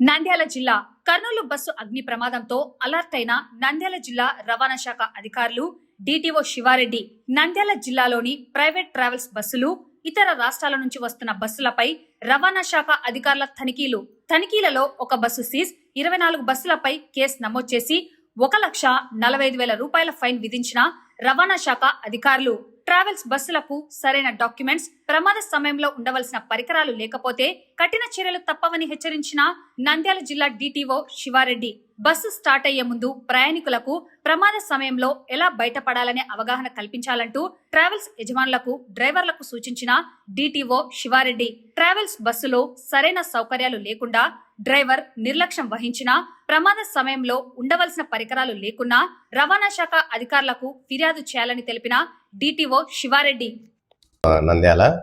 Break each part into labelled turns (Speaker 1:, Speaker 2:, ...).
Speaker 1: నంద్యాల జిల్లా కర్నూలు బస్సు అగ్ని ప్రమాదంతో అలర్ట్ అయిన నంద్యాల జిల్లా రవాణా శాఖ అధికారులు డిటిఓ శివారెడ్డి. నంద్యాల జిల్లాలోని ప్రైవేట్ ట్రావెల్స్ బస్సులు ఇతర రాష్ట్రాల నుంచి వస్తున్న బస్సులపై రవాణా శాఖ అధికారుల తనిఖీలు. తనిఖీలలో ఒక బస్సు సీజ్ ఇరవై నాలుగు బస్సులపై కేసు నమోదు చేసి ఒక లక్ష నలభై ఐదు వేల రూపాయల ఫైన్ విధించిన రవాణా శాఖ అధికారులు. ట్రావెల్స్ బస్సులకు సరైన డాక్యుమెంట్స్ ప్రమాద సమయంలో ఉండవలసిన పరికరాలు లేకపోతే కఠిన చర్యలు తప్పవని హెచ్చరించిన నంద్యాల జిల్లా డిటిఓ శివారెడ్డి. బస్సు స్టార్ట్ అయ్యే ముందు ప్రయాణికులకు ప్రమాద సమయంలో ఎలా బయటపడాలనే అవగాహన కల్పించాలంటూ ట్రావెల్స్ యజమానులకు డ్రైవర్లకు సూచించిన డిటిఓ శివారెడ్డి. ట్రావెల్స్ బస్సులో సరైన సౌకర్యాలు లేకుండా డ్రైవర్ నిర్లక్ష్యం వహించినా ప్రమాద సమయంలో ఉండవలసిన పరికరాలు లేకున్నా రవాణా శాఖ అధికారులకు ఫిర్యాదు చేయాలని తెలిపిన డిటిఓ శివారెడ్డి.
Speaker 2: నంద్యాల.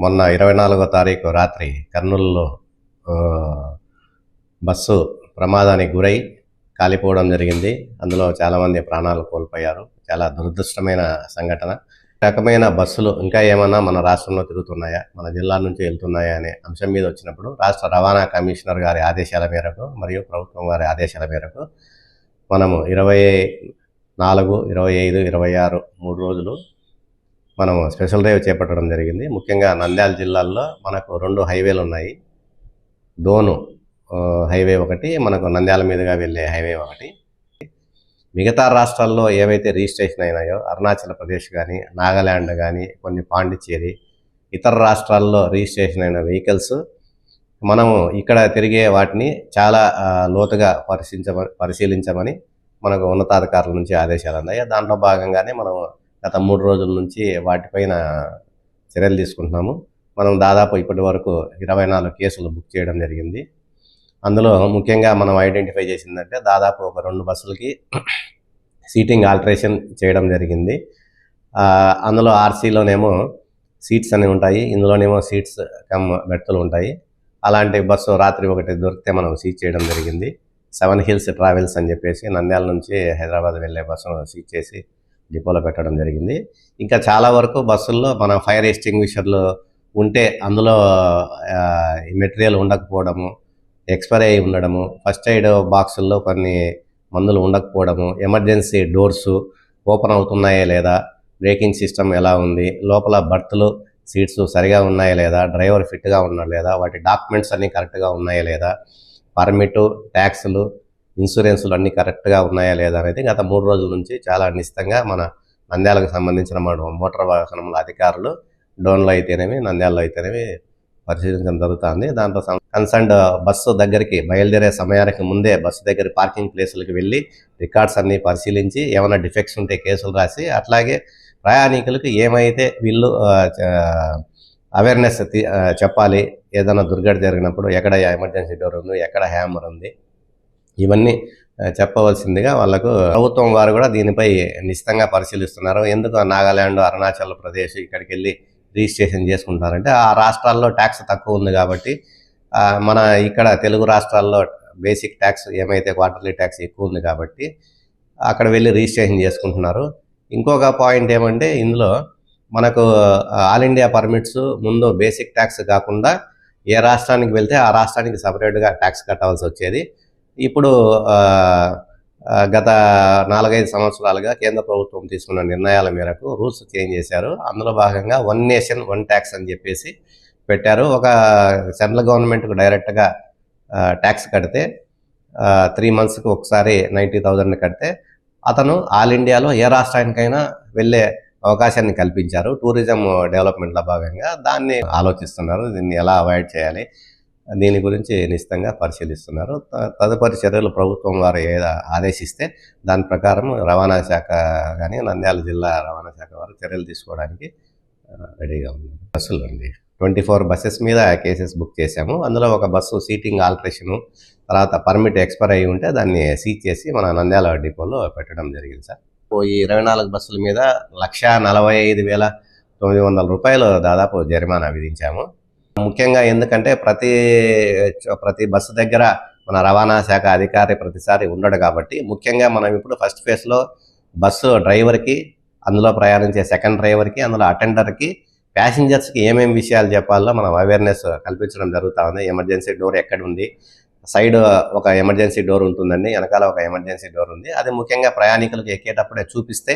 Speaker 2: మొన్న ఇరవై నాలుగో తారీఖు రాత్రి కర్నూలులో బస్సు ప్రమాదానికి గురై కాలిపోవడం జరిగింది. అందులో చాలామంది ప్రాణాలు కోల్పోయారు. చాలా దురదృష్టమైన సంఘటన. రకమైన బస్సులు ఇంకా ఏమన్నా మన రాష్ట్రంలో తిరుగుతున్నాయా? మన జిల్లా నుంచి వెళ్తున్నాయా అనే అంశం మీద వచ్చినప్పుడు రాష్ట్ర రవాణా కమిషనర్ గారి ఆదేశాల మేరకు మరియు ప్రభుత్వం వారి ఆదేశాల మేరకు మనము ఇరవై నాలుగు ఇరవై ఐదు ఇరవై ఆరు మూడు రోజులు మనం స్పెషల్ డ్రైవ్ చేపట్టడం జరిగింది. ముఖ్యంగా నంద్యాల జిల్లాల్లో మనకు రెండు హైవేలు ఉన్నాయి. దోను హైవే ఒకటి మనకు నంద్యాల మీదుగా వెళ్ళే హైవే ఒకటి. మిగతా రాష్ట్రాల్లో ఏవైతే రిజిస్ట్రేషన్ అయినాయో అరుణాచల్ ప్రదేశ్ కానీ నాగాల్యాండ్ కానీ కొన్ని పాండిచ్చేరి ఇతర రాష్ట్రాల్లో రిజిస్ట్రేషన్ అయిన వెహికల్స్ మనము ఇక్కడ తిరిగే వాటిని చాలా లోతుగా పరిశీలించ పరిశీలించమని మనకు ఉన్నతాధికారుల నుంచి ఆదేశాలు ఉన్నాయి దాంట్లో భాగంగానే మనం గత మూడు రోజుల నుంచి వాటిపైన చర్యలు తీసుకుంటున్నాము. మనం దాదాపు ఇప్పటి వరకు ఇరవై నాలుగు కేసులు బుక్ చేయడం జరిగింది. అందులో ముఖ్యంగా మనం ఐడెంటిఫై చేసిందంటే దాదాపు ఒక రెండు బస్సులకి సీటింగ్ ఆల్టరేషన్ చేయడం జరిగింది. అందులో ఆర్సీలోనేమో సీట్స్ అనేవి ఉంటాయి. ఇందులోనేమో సీట్స్ కమ్ బెర్తులు ఉంటాయి. అలాంటి బస్సు రాత్రి ఒకటి దొరికితే మనం సీజ్ చేయడం జరిగింది. సెవెన్ హిల్స్ ట్రావెల్స్ అని చెప్పేసి నంద్యాల నుంచి హైదరాబాద్ వెళ్ళే బస్సును సీజ్ చేసి డిపోలో పెట్టడం జరిగింది. ఇంకా చాలా వరకు బస్సుల్లో మన ఫైర్ ఎక్స్టింగ్విషర్లు ఉంటే అందులో మెటీరియల్ ఉండకపోవడము ఎక్స్పైర్ అయి ఉండడము ఫస్ట్ ఎయిడ్ బాక్సుల్లో కొన్ని మందులు ఉండకపోవడము ఎమర్జెన్సీ డోర్సు ఓపెన్ అవుతున్నాయా లేదా బ్రేకింగ్ సిస్టమ్ ఎలా ఉంది లోపల బర్త్లు సీట్స్ సరిగా ఉన్నాయా లేదా డ్రైవర్ ఫిట్గా ఉన్నా లేదా వాటి డాక్యుమెంట్స్ అన్నీ కరెక్ట్గా ఉన్నాయా లేదా పర్మిట్ ట్యాక్సులు ఇన్సూరెన్సులు అన్నీ కరెక్ట్గా ఉన్నాయా లేదా అనేది గత మూడు రోజుల నుంచి చాలా నిశ్చితంగా మన నంద్యాలకు సంబంధించిన మన మోటార్ వాహనముల అధికారులు డోన్లో అయితేనేమి నంద్యాలలో అయితేనేమి పరిశీలించడం జరుగుతుంది. దాంతో కన్సర్న్డ్ బస్సు దగ్గరికి బయలుదేరే సమయానికి ముందే బస్సు దగ్గర పార్కింగ్ ప్లేసులకు వెళ్ళి రికార్డ్స్ అన్నీ పరిశీలించి ఏమైనా డిఫెక్ట్స్ ఉంటే కేసులు రాసి అట్లాగే ప్రయాణికులకు ఏమైతే వీళ్ళు అవేర్నెస్ చెప్పాలి ఏదైనా దుర్ఘటన జరిగినప్పుడు ఎక్కడ ఎమర్జెన్సీ డోర్ ఉంది ఎక్కడ హ్యామర్ ఉంది ఇవన్నీ చెప్పవలసిందిగా వాళ్ళకు ప్రభుత్వం వారు కూడా దీనిపై నిశ్చితంగా పరిశీలిస్తున్నారు. ఎందుకు నాగాల్యాండ్ అరుణాచల్ ప్రదేశ్ ఇక్కడికి వెళ్ళి రిజిస్ట్రేషన్ చేసుకుంటారంటే ఆ రాష్ట్రాల్లో ట్యాక్స్ తక్కువ ఉంది కాబట్టి మన ఇక్కడ తెలుగు రాష్ట్రాల్లో బేసిక్ ట్యాక్స్ ఏమైతే క్వార్టర్లీ ట్యాక్స్ ఎక్కువ ఉంది కాబట్టి అక్కడ వెళ్ళి రిజిస్ట్రేషన్ చేసుకుంటున్నారు. ఇంకొక పాయింట్ ఏమంటే ఇందులో మనకు ఆల్ ఇండియా పర్మిట్స్ ముందు బేసిక్ ట్యాక్స్ కాకుండా ఏ రాష్ట్రానికి వెళ్తే ఆ రాష్ట్రానికి సపరేట్గా ట్యాక్స్ కట్టవలసి వచ్చేది. ఇప్పుడు గత నాలుగైదు సంవత్సరాలుగా కేంద్ర ప్రభుత్వం తీసుకున్న నిర్ణయాల మేరకు రూల్స్ చేంజ్ చేశారు. అందులో భాగంగా వన్ నేషన్ వన్ ట్యాక్స్ అని చెప్పేసి పెట్టారు. ఒక సెంట్రల్ గవర్నమెంట్కు డైరెక్ట్గా ట్యాక్స్ కడితే త్రీ మంత్స్కి ఒకసారి నైంటీ థౌజండ్ కడితే అతను ఆల్ ఇండియాలో ఏ రాష్ట్రానికైనా వెళ్ళే అవకాశాన్ని కల్పించారు. టూరిజం డెవలప్మెంట్లో భాగంగా దాన్ని ఆలోచిస్తున్నారు. దీన్ని ఎలా అవాయిడ్ చేయాలి? దీని గురించి నిశ్చితంగా పరిశీలిస్తున్నారు. త- తదుపరి చర్యలు ప్రభుత్వం వారు ఏదో ఆదేశిస్తే దాని ప్రకారం రవాణా శాఖ కానీ నంద్యాల జిల్లా రవాణా శాఖ వారు చర్యలు తీసుకోవడానికి రెడీగా ఉన్నారు. బస్సులు అండి. ట్వంటీ ఫోర్ బస్సెస్ మీద కేసెస్ బుక్ చేశాము. అందులో ఒక బస్సు సీటింగ్ ఆల్టరేషను తర్వాత పర్మిట్ ఎక్స్పైర్ అయి ఉంటే దాన్ని సీజ్ చేసి మన నంద్యాల డిపోలో పెట్టడం జరిగింది సార్. ఓ ఈ ఇరవై నాలుగు బస్సుల మీద లక్ష నలభై ఐదు వేల తొమ్మిది వందల రూపాయలు దాదాపు జరిమానా విధించాము. ముఖ్యంగా ఎందుకంటే ప్రతి ప్రతి బస్సు దగ్గర మన రవాణా శాఖ అధికారి ప్రతిసారి ఉండడు కాబట్టి ముఖ్యంగా మనం ఇప్పుడు ఫస్ట్ ఫేజ్లో బస్సు డ్రైవర్కి అందులో ప్రయాణించే సెకండ్ డ్రైవర్కి అందులో అటెండర్కి ప్యాసింజర్స్కి ఏమేమి విషయాలు చెప్పాలో మనం అవేర్నెస్ కల్పించడం జరుగుతూ ఉంది. ఎమర్జెన్సీ డోర్ ఎక్కడ ఉంది? సైడ్ ఒక ఎమర్జెన్సీ డోర్ ఉంటుందండి వెనకాల ఒక ఎమర్జెన్సీ డోర్ ఉంది. అది ముఖ్యంగా ప్రయాణికులకు ఎక్కేటప్పుడే చూపిస్తే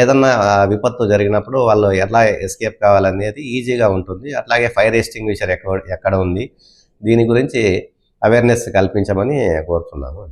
Speaker 2: ఏదన్నా విపత్తు జరిగినప్పుడు వాళ్ళు ఎలా ఎస్కేప్ కావాలనేది ఈజీగా ఉంటుంది. అట్లాగే ఫైర్ ఎస్టింగ్విషర్ ఎక్కడ ఎక్కడ ఉంది దీని గురించి అవేర్నెస్ కల్పించమని కోరుతున్నాము